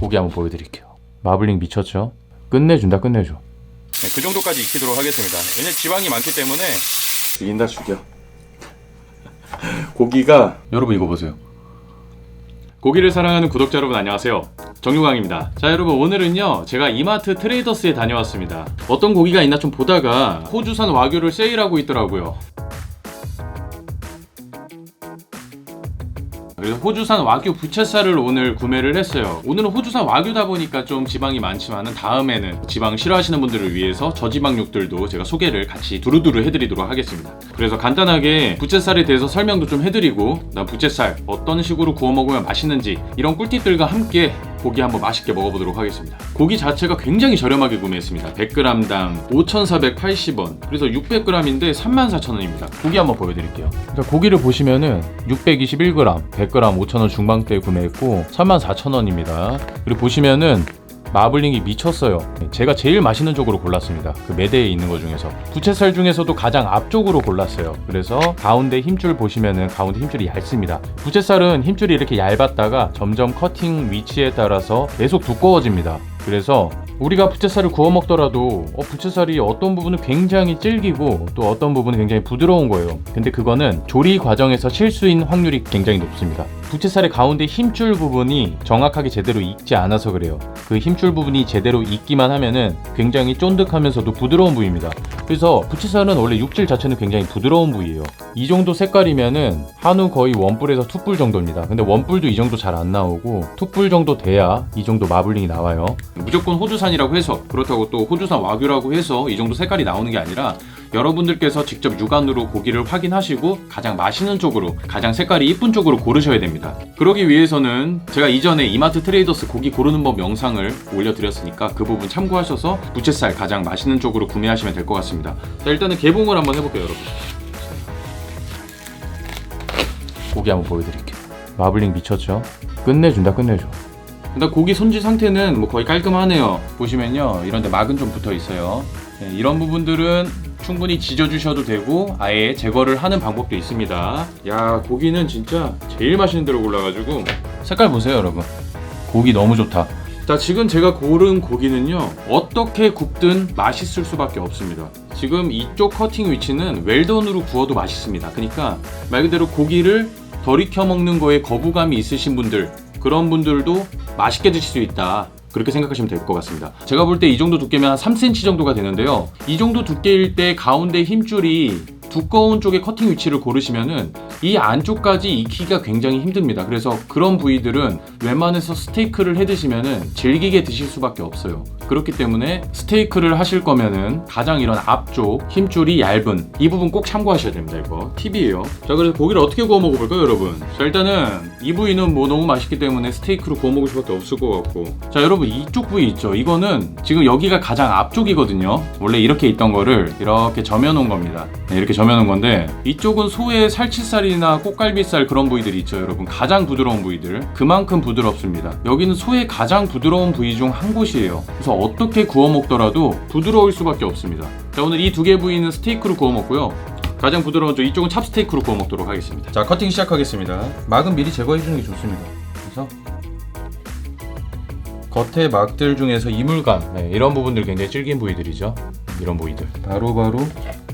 고기 한번 보여드릴게요. 마블링 미쳤죠? 끝내준다 끝내줘. 네, 그 정도까지 익히도록 하겠습니다. 왜냐 지방이 많기 때문에 죽인다 죽여. 고기가 여러분 이거 보세요. 고기를 사랑하는 구독자 여러분 안녕하세요. 정유광입니다. 자 여러분 오늘은요 제가 이마트 트레이더스에 다녀왔습니다. 어떤 고기가 있나 좀 보다가 호주산 와규를 세일하고 있더라고요. 그래서 호주산 와규 부채살을 오늘 구매를 했어요. 오늘은 호주산 와규다 보니까 좀 지방이 많지만은 다음에는 지방 싫어하시는 분들을 위해서 저지방육들도 제가 소개를 같이 두루두루 해드리도록 하겠습니다. 그래서 간단하게 부채살에 대해서 설명도 좀 해드리고 나 부채살 어떤 식으로 구워 먹으면 맛있는지 이런 꿀팁들과 함께 고기 한번 맛있게 먹어보도록 하겠습니다. 고기 자체가 굉장히 저렴하게 구매했습니다. 100g당 5,480원. 그래서 600g인데 34,000원입니다. 고기 한번 보여드릴게요. 자, 고기를 보시면은 621g, 100g 5,000원 중반대에 구매했고 34,000원입니다. 그리고 보시면은 마블링이 미쳤어요. 제가 제일 맛있는 쪽으로 골랐습니다. 그 매대에 있는 것 중에서 부채살 중에서도 가장 앞쪽으로 골랐어요. 그래서 가운데 힘줄 보시면은 가운데 힘줄이 얇습니다. 부채살은 힘줄이 이렇게 얇았다가 점점 커팅 위치에 따라서 계속 두꺼워집니다. 그래서 우리가 부채살을 구워 먹더라도 어, 부채살이 어떤 부분은 굉장히 질기고 또 어떤 부분은 굉장히 부드러운 거예요. 근데 그거는 조리 과정에서 실수인 확률이 굉장히 높습니다. 부채살의 가운데 힘줄 부분이 정확하게 제대로 익지 않아서 그래요. 그 힘줄 부분이 제대로 익기만 하면은 굉장히 쫀득하면서도 부드러운 부위입니다. 그래서 부채살은 원래 육질 자체는 굉장히 부드러운 부위예요. 이 정도 색깔이면은 한우 거의 원뿔에서 투뿔 정도입니다. 근데 원뿔도 이 정도 잘 안 나오고 투뿔 정도 돼야 이 정도 마블링이 나와요. 무조건 호주산이라고 해서 그렇다고 또 호주산 와규라고 해서 이 정도 색깔이 나오는 게 아니라 여러분들께서 직접 육안으로 고기를 확인하시고 가장 맛있는 쪽으로 가장 색깔이 이쁜 쪽으로 고르셔야 됩니다. 그러기 위해서는 제가 이전에 이마트 트레이더스 고기 고르는 법 영상 을 올려드렸으니까 그 부분 참고하셔서 부채살 가장 맛있는 쪽으로 구매하시면 될 것 같습니다. 자 일단은 개봉을 한번 해볼게요 여러분. 고기 한번 보여드릴게요. 마블링 미쳤죠? 끝내준다 끝내줘. 일단 고기 손질 상태는 뭐 거의 깔끔하네요. 보시면요 이런데 막은 좀 붙어 있어요. 네, 이런 부분들은 충분히 지져주셔도 되고 아예 제거를 하는 방법도 있습니다. 야 고기는 진짜 제일 맛있는 대로 골라가지고 색깔 보세요 여러분. 고기 너무 좋다. 자 지금 제가 고른 고기는요 어떻게 굽든 맛있을 수밖에 없습니다. 지금 이쪽 커팅 위치는 웰던으로 구워도 맛있습니다. 그러니까 말 그대로 고기를 덜 익혀 먹는 거에 거부감이 있으신 분들 그런 분들도 맛있게 드실 수 있다. 그렇게 생각하시면 될 것 같습니다. 제가 볼 때 이 정도 두께면 한 3cm 정도가 되는데요. 이 정도 두께일 때 가운데 힘줄이 두꺼운 쪽의 커팅 위치를 고르시면은 이 안쪽까지 익히기가 굉장히 힘듭니다. 그래서 그런 부위들은 웬만해서 스테이크를 해 드시면은 질기게 드실 수밖에 없어요. 그렇기 때문에 스테이크를 하실 거면은 가장 이런 앞쪽 힘줄이 얇은 이 부분 꼭 참고하셔야 됩니다. 이거 팁이에요. 자 그래서 고기를 어떻게 구워 먹어볼까요, 여러분? 자 일단은 이 부위는 뭐 너무 맛있기 때문에 스테이크로 구워 먹을 수밖에 없을 것 같고 자 여러분 이쪽 부위 있죠? 이거는 지금 여기가 가장 앞쪽이거든요. 원래 이렇게 있던 거를 이렇게 점여놓은 겁니다. 네, 이렇게 점여놓은 건데 이쪽은 소의 살치살이 나 꽃갈비살 그런 부위들이 있죠, 여러분. 가장 부드러운 부위들. 그만큼 부드럽습니다. 여기는 소의 가장 부드러운 부위 중 한 곳이에요. 그래서 어떻게 구워 먹더라도 부드러울 수밖에 없습니다. 자, 오늘 이 두 개 부위는 스테이크로 구워 먹고요. 가장 부드러운 쪽 이쪽은 찹스테이크로 구워 먹도록 하겠습니다. 자, 커팅 시작하겠습니다. 막은 미리 제거해 주는 게 좋습니다. 그래서 겉에 막들 중에서 이물감 네, 이런 부분들 굉장히 질긴 부위들이죠. 이런 부위들 바로바로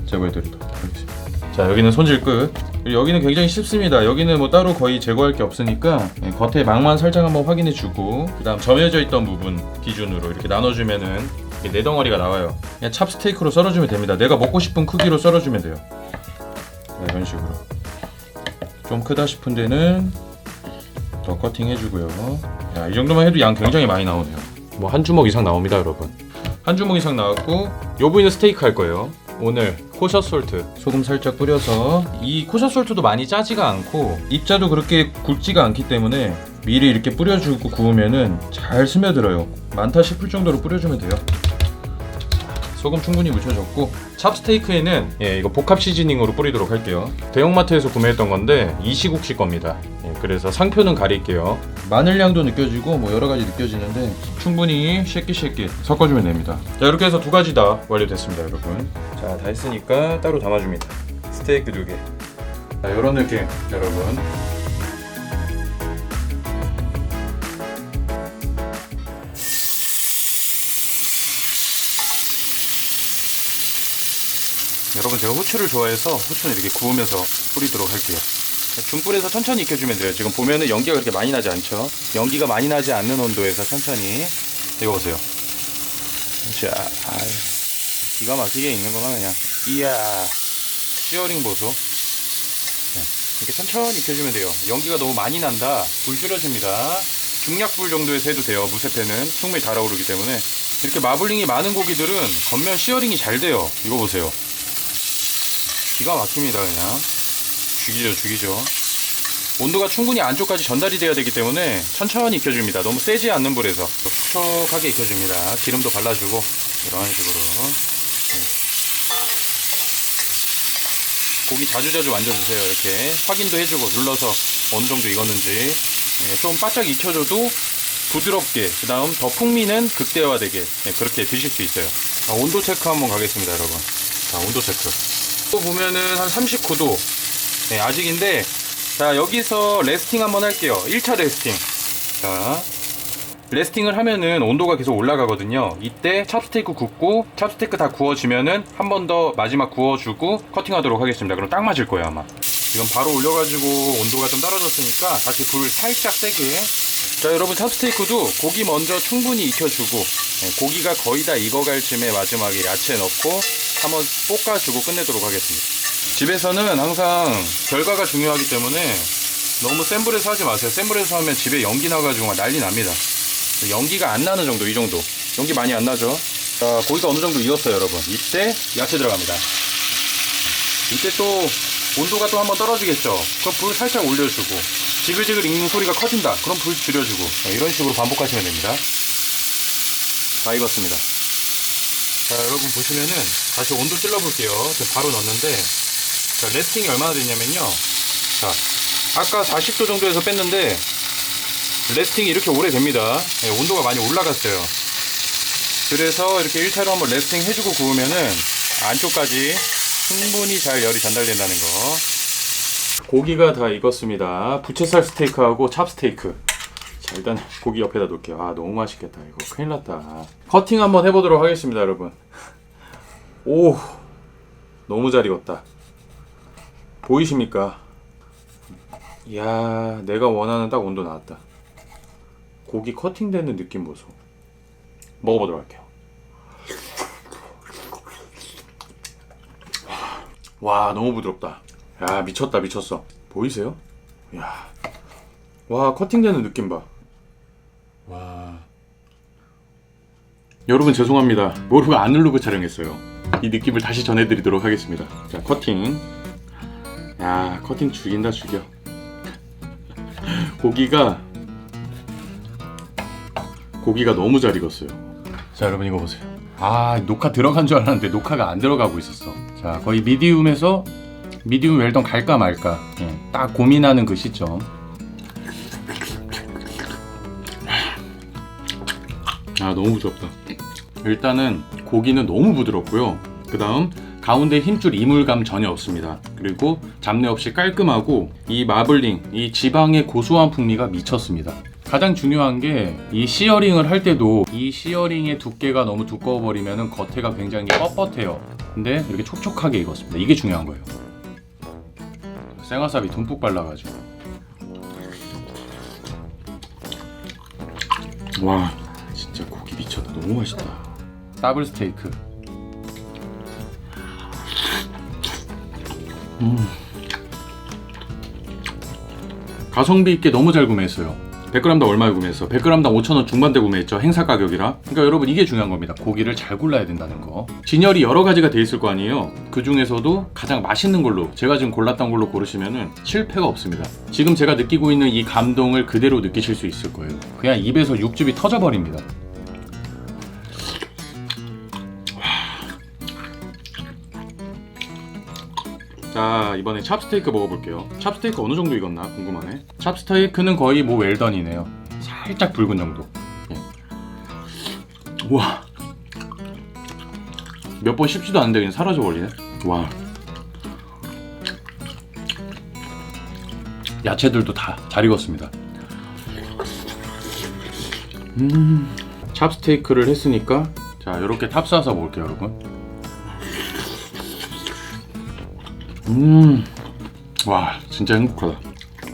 제거해 드리도록 하겠습니다. 자 여기는 손질 끝. 여기는 굉장히 쉽습니다. 여기는 뭐 따로 거의 제거할 게 없으니까 네, 겉에 막만 살짝 한번 확인해 주고 그다음 점여져 있던 부분 기준으로 이렇게 나눠주면은 이렇게 네 덩어리가 나와요. 그냥 찹스테이크로 썰어주면 됩니다. 내가 먹고 싶은 크기로 썰어주면 돼요. 네, 이런 식으로. 좀 크다 싶은 데는 더 커팅 해주고요. 야, 이 정도만 해도 양 굉장히 많이 나오네요. 뭐 한 주먹 이상 나옵니다, 여러분. 한 주먹 이상 나왔고 요 부위는 스테이크 할 거예요. 오늘 코셔 솔트. 소금 살짝 뿌려서 이 코샤솔트도 많이 짜지가 않고 입자도 그렇게 굵지가 않기 때문에 미리 이렇게 뿌려주고 구우면은 잘 스며들어요. 많다 싶을 정도로 뿌려주면 돼요. 소금 충분히 묻혀줬고 찹스테이크에는 예, 이거 복합 시즈닝으로 뿌리도록 할게요. 대형마트에서 구매했던 건데 이시국시 겁니다. 예, 그래서 상표는 가릴게요. 마늘 향도 느껴지고 뭐 여러 가지 느껴지는데 충분히 쉐끼쉐끼 섞어주면 됩니다. 자 이렇게 해서 두 가지 다 완료됐습니다, 여러분. 자 다 했으니까 따로 담아줍니다. 스테이크 두 개. 자 이런 느낌, 여러분. 여러분 제가 후추를 좋아해서 후추는 이렇게 구우면서 뿌리도록 할게요. 중불에서 천천히 익혀주면 돼요. 지금 보면은 연기가 그렇게 많이 나지 않죠? 연기가 많이 나지 않는 온도에서 천천히 이거 보세요. 자, 아유, 기가 막히게 익는구나 그냥. 이야, 시어링 보소. 네, 이렇게 천천히 익혀주면 돼요. 연기가 너무 많이 난다. 불 줄여줍니다. 중약불 정도에서 해도 돼요. 무쇠패는 충분히 달아오르기 때문에 이렇게 마블링이 많은 고기들은 겉면 시어링이 잘 돼요. 이거 보세요. 기가 막힙니다 그냥. 죽이죠 죽이죠. 온도가 충분히 안쪽까지 전달이 돼야 되기 때문에 천천히 익혀줍니다. 너무 세지 않는 불에서 촉촉하게 익혀줍니다. 기름도 발라주고 이런 식으로 네. 고기 자주자주 만져주세요. 이렇게 확인도 해주고 눌러서 어느 정도 익었는지 네, 좀 바짝 익혀줘도 부드럽게 그 다음 더 풍미는 극대화되게 네, 그렇게 드실 수 있어요. 자, 온도 체크 한번 가겠습니다, 여러분. 자, 온도 체크. 또 보면은 한 39도. 네, 아직인데 자 여기서 레스팅 한번 할게요. 1차 레스팅. 자 레스팅을 하면은 온도가 계속 올라가거든요. 이때 찹스테이크 굽고 찹스테이크 다 구워지면은 한 번 더 마지막 구워주고 커팅하도록 하겠습니다. 그럼 딱 맞을 거예요 아마. 지금 바로 올려가지고 온도가 좀 떨어졌으니까 다시 불 살짝 세게 자 여러분 찹스테이크도 고기 먼저 충분히 익혀주고 네, 고기가 거의 다 익어갈 쯤에 마지막에 야채 넣고 한번 볶아주고 끝내도록 하겠습니다 집에서는 항상 결과가 중요하기 때문에 너무 센 불에서 하지 마세요. 센 불에서 하면 집에 연기 나가지고 막 난리 납니다. 연기가 안 나는 정도, 이 정도. 연기 많이 안 나죠? 자, 고기가 어느 정도 익었어요, 여러분. 이때 야채 들어갑니다. 이때 또 온도가 또 한번 떨어지겠죠? 그럼 불 살짝 올려주고, 지글지글 익는 소리가 커진다. 그럼 불 줄여주고, 네, 이런 식으로 반복하시면 됩니다. 다 익었습니다. 자, 여러분 보시면은 다시 온도 찔러볼게요. 지금 바로 넣었는데, 자, 레스팅이 얼마나 됐냐면요. 자, 아까 40도 정도에서 뺐는데, 레스팅이 이렇게 오래 됩니다. 네, 온도가 많이 올라갔어요. 그래서 이렇게 1차로 한번 레스팅 해주고 구우면은 안쪽까지 충분히 잘 열이 전달된다는 거. 고기가 다 익었습니다. 부채살 스테이크하고 찹스테이크. 자, 일단 고기 옆에다 놓을게요. 아, 너무 맛있겠다. 이거 큰일 났다. 커팅 한번 해보도록 하겠습니다, 여러분. 오, 너무 잘 익었다. 보이십니까? 이야, 내가 원하는 딱 온도 나왔다. 고기 커팅되는 느낌 보소. 먹어보도록 할게요. 와, 너무 부드럽다. 야, 미쳤다, 미쳤어. 보이세요? 야, 와, 커팅되는 느낌 봐. 와. 여러분 죄송합니다. 모르고 안 누르고 촬영했어요. 이 느낌을 다시 전해드리도록 하겠습니다. 자, 커팅. 야, 커팅 죽인다 죽여. 고기가 고기가 너무 잘 익었어요. 자, 여러분 이거 보세요. 아, 녹화 들어간 줄 알았는데 녹화가 안 들어가고 있었어. 자, 거의 미디움에서 미디움 웰던 갈까 말까. 예, 딱 고민하는 그 시점. 아, 너무 부드럽다. 일단은 고기는 너무 부드럽고요. 그 다음 가운데 힘줄 이물감 전혀 없습니다. 그리고 잡내 없이 깔끔하고 이 마블링, 이 지방의 고소한 풍미가 미쳤습니다. 가장 중요한 게 이 시어링을 할 때도 이 시어링의 두께가 너무 두꺼워 버리면 겉에가 굉장히 뻣뻣해요. 근데 이렇게 촉촉하게 익었습니다. 이게 중요한 거예요. 생와사비 듬뿍 발라가지고. 와, 진짜 고기 미쳤다. 너무 맛있다. 더블 스테이크. 음. 가성비 있게 너무 잘 구매했어요. 100g당 얼마에 구매했어? 100g당 5,000원 중반대 구매했죠. 행사 가격이라. 그러니까 여러분 이게 중요한 겁니다. 고기를 잘 골라야 된다는 거. 진열이 여러 가지가 돼 있을 거 아니에요. 그 중에서도 가장 맛있는 걸로 제가 지금 골랐던 걸로 고르시면은 실패가 없습니다. 지금 제가 느끼고 있는 이 감동을 그대로 느끼실 수 있을 거예요. 그냥 입에서 육즙이 터져버립니다. 자 이번에 찹스테이크 먹어볼게요. 찹스테이크 어느 정도 익었나 궁금하네. 찹스테이크는 거의 뭐 웰던이네요. 살짝 붉은 정도. 예. 우와. 몇 번 씹지도 않는데 그냥 사라져 버리네. 와. 야채들도 다 잘 익었습니다. 음. 찹스테이크를 했으니까 자 이렇게 탑 쏴서 먹을게요 여러분 음, 와 진짜 행복하다.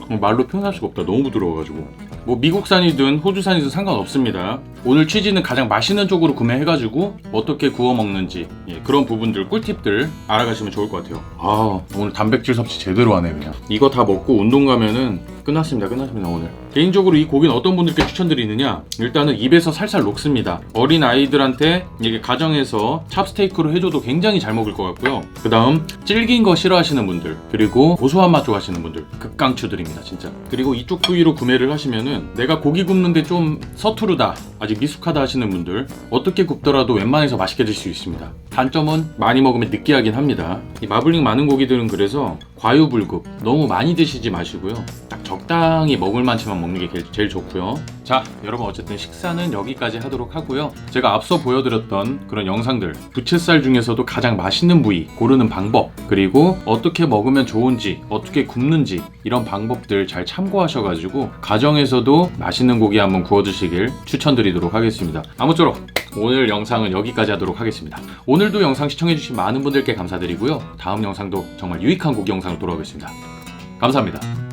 어, 말로 표현할 수가 없다. 너무 부드러워가지고. 뭐 미국산이든 호주산이든 상관없습니다. 오늘 취지는 가장 맛있는 쪽으로 구매해가지고 어떻게 구워 먹는지 예, 그런 부분들 꿀팁들 알아가시면 좋을 것 같아요. 아 오늘 단백질 섭취 제대로 하네 그냥. 이거 다 먹고 운동 가면은 끝났습니다. 끝났습니다 오늘. 개인적으로 이 고기는 어떤 분들께 추천드리느냐? 일단은 입에서 살살 녹습니다. 어린 아이들한테 이게 가정에서 찹스테이크로 해줘도 굉장히 잘 먹을 것 같고요. 그 다음 질긴 거 싫어하시는 분들 그리고 고소한 맛 좋아하시는 분들 극강추드립니다 진짜. 그리고 이쪽 부위로 구매를 하시면은 내가 고기 굽는데 좀 서투르다 아직 미숙하다 하시는 분들 어떻게 굽더라도 웬만해서 맛있게 드실 수 있습니다. 단점은 많이 먹으면 느끼하긴 합니다. 이 마블링 많은 고기들은 그래서 과유불급 너무 많이 드시지 마시고요. 딱 적당히 먹을 만치만 먹는 게 제일 좋고요. 자, 여러분 어쨌든 식사는 여기까지 하도록 하고요. 제가 앞서 보여드렸던 그런 영상들, 부채살 중에서도 가장 맛있는 부위 고르는 방법, 그리고 어떻게 먹으면 좋은지, 어떻게 굽는지 이런 방법들 잘 참고하셔가지고 가정에서도 맛있는 고기 한번 구워 드시길 추천드리도록 하겠습니다. 아무쪼록 오늘 영상은 여기까지 하도록 하겠습니다. 오늘도 영상 시청해주신 많은 분들께 감사드리고요. 다음 영상도 정말 유익한 고기 영상으로 돌아오겠습니다. 감사합니다.